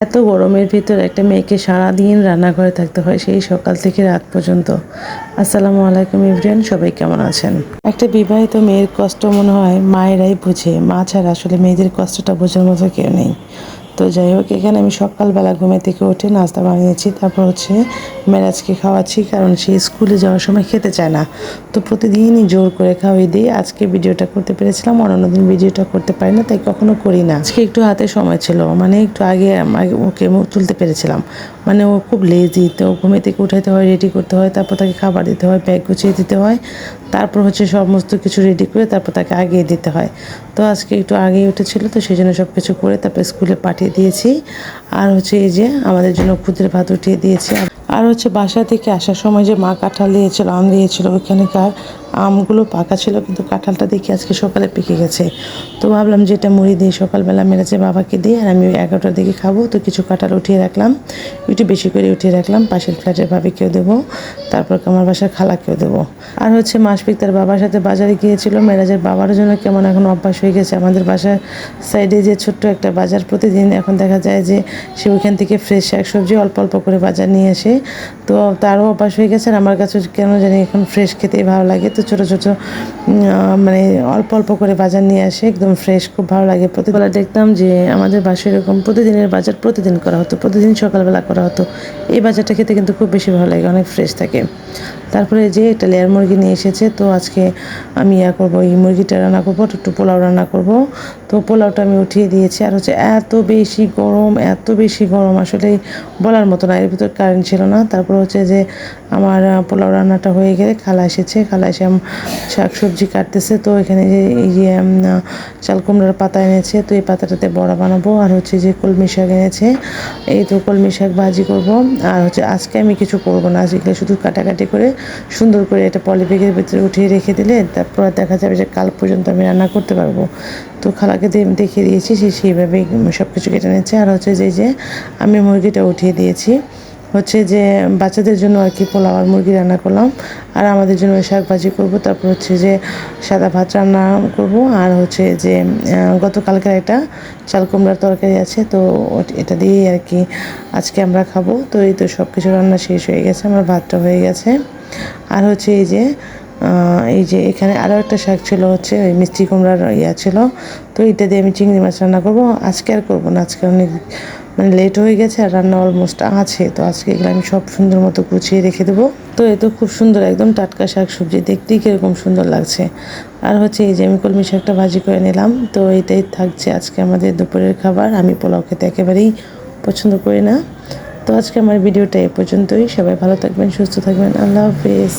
এত গরমের ভিতর একটা মেয়েকে সারাদিন রান্নাঘরে থাকতে হয় সেই সকাল থেকে রাত পর্যন্ত। আসসালামু আলাইকুম ইব্রিয়ান সবাই কেমন আছেন? একটা বিবাহিত মেয়ের কষ্ট মনে হয় মায়েরাই বুঝে। মা ছাড়া আসলে মেয়েদের কষ্টটা বোঝার মতো কেউ নেই। তো যাই হোক, এখানে আমি সকালবেলা ঘুমে থেকে উঠে নাস্তা বানিয়েছি। তারপর হচ্ছে মেরাজকে খাওয়াচ্ছি, কারণ সে স্কুলে যাওয়ার সময় খেতে চায় না। তো প্রতিদিনই জোর করে খাওয়াই দিই। আজকে ভিডিওটা করতে পেরেছিলাম অন্যান্য দিন ভিডিওটা করতে পারি না, তাই কখনো করি না। আজকে একটু হাতে সময় ছিল মানে একটু আগে ওকে তুলতে পেরেছিলাম। মানে ও খুব লেজি তো ঘুমে থেকে উঠাইতে হয় রেডি করতে হয়, তারপর তাকে খাবার দিতে হয় ব্যাগ গুছিয়ে দিতে হয়। তারপর হচ্ছে সমস্ত কিছু রেডি করে তারপর তাকে আগিয়ে দিতে হয়। তো আজকে একটু আগে উঠেছিল, তো সেই জন্য সব কিছু করে তারপর স্কুলে পাঠিয়ে দিয়েছি। আর হচ্ছে এই যে আমাদের জন্য খুদের ভাত উঠিয়ে দিয়েছি। আর হচ্ছে বাসা থেকে আসার সময় যে মা কাঁঠাল দিয়েছিল, আম দিয়েছিল, ওইখানকার আমগুলো পাকা ছিল, কিন্তু কাঁঠালটা দেখি আজকে সকালে পেকে গেছে। তো ভাবলাম যে এটা মুড়ি দিয়ে সকালবেলা মেরেছে বাবাকে দিয়ে, আর আমি এগারোটার দিকে খাব। তো কিছু কাঁঠাল উঠিয়ে রাখলাম। একটু বেশি করে উঠিয়ে রাখলাম। পাশের ফ্ল্যাটের ভাবিকেও দেবো, তারপর আমার বাসার খালাকেও দেবো। আর হচ্ছে মাসপিক তার বাবার সাথে বাজারে গিয়েছিল। মেরাজের বাবার জন্য কেমন এখন অভ্যাস হয়ে গেছে। আমাদের বাসার সাইডে যে ছোট্ট একটা বাজার প্রতিদিন, এখন দেখা যায় যে সে ওইখান থেকে ফ্রেশ শাকসবজি অল্প অল্প করে বাজার নিয়ে আসে। তো তারও অভ্যাস হয়ে গেছে, আর আমার কাছে কেন জানি এখন ফ্রেশ খেতেই ভালো লাগে। তো ছোটো ছোটো মানে অল্প অল্প করে বাজার নিয়ে আসে, একদম ফ্রেশ খুব ভালো লাগে। প্রতিবেলা দেখতাম যে আমাদের বাসায় এরকম প্রতিদিনের বাজার প্রতিদিন করা হতো, প্রতিদিন সকালবেলা করা হতো। এই বাজারটা খেতে কিন্তু খুব বেশি ভালো লাগে, অনেক ফ্রেশ থাকে। তারপরে যে একটা লেয়ার মুরগি নিয়ে এসেছে, তো আজকে আমি ইয়া করব, এই মুরগিটা রান্না করব, একটু পোলাও রান্না করব। তো পোলাওটা আমি উঠিয়ে দিয়েছি, আর হচ্ছে এত বেশি গরম, এত বেশি গরম, আসলে বলার মতো না, এর ভিতর কারেন্ট ছিল না। তারপর হচ্ছে যে আমার পোলাও রান্নাটা হয়ে গেলে, খালা এসেছে, খালা এসে আম- শাক সবজি কাটতেছে তো এখানে যে এই যে উম, চাল কুমড়ার পাতা এনেছে তো এই পাতাটাতে বড়া বানাবো। আর হচ্ছে যে কলমি শাক এনেছে এই তো কলমি শাক ভাজি করব। আর হচ্ছে আজকে আমি কিছু করব না আজকে শুধু কাটাকাটি করে সুন্দর করে এটা পলিব্যাগের ভিতরে উঠিয়ে রেখে দিলে তারপর দেখা যাবে যে কাল পর্যন্ত আমি রান্না করতে পারব। তো খালাকে দেখিয়ে দিয়েছি সে সেইভাবেই সব কিছু কেটে নিচ্ছে আর হচ্ছে যে যে আমি মুরগিটা উঠিয়ে দিয়েছি। হচ্ছে যে বাচ্চাদের জন্য আর কি পোলাও আর মুরগি রান্না করলাম। আর আমাদের জন্য শাক ভাজি করব, তারপর হচ্ছে যে সাদা ভাত রান্না করব, আর হচ্ছে যে গতকালকার একটা চাল কুমড়ার তরকারি আছে, তো এটা দিয়েই আর কি আজকে আমরা খাব। তো এই তো সব কিছু রান্না শেষ হয়ে গেছে, আমার ভাতটা হয়ে গেছে। আর হচ্ছে এই যে এই যে এখানে আরও একটা শাক ছিল হচ্ছে, ওই মিষ্টি কুমড়ার ইয়া ছিল। তো এটা দিয়ে আমি চিংড়ি মাছ রান্না করব। আজকে আর করব না, আজকে অনেক মানে লেট হয়ে গেছে আর রান্না অলমোস্ট আছে। তো আজকে এগুলো আমি সব সুন্দর মতো গুছিয়ে রেখে দেবো। তো এ তো খুব সুন্দর, একদম টাটকা শাক সবজি। দেখতেই কীরকম সুন্দর লাগছে। আর হচ্ছে এই যে আমি কলমি শাকটা ভাজি করে নিলাম। তো এটাই থাকছে আজকে আমাদের দুপুরের খাবার। আমি পোলাও খেতে একেবারেই পছন্দ করি না। তো আজকে আমার ভিডিওটা এ পর্যন্তই। সবাই ভালো থাকবেন, সুস্থ থাকবেন। আল্লাহ হাফিজ।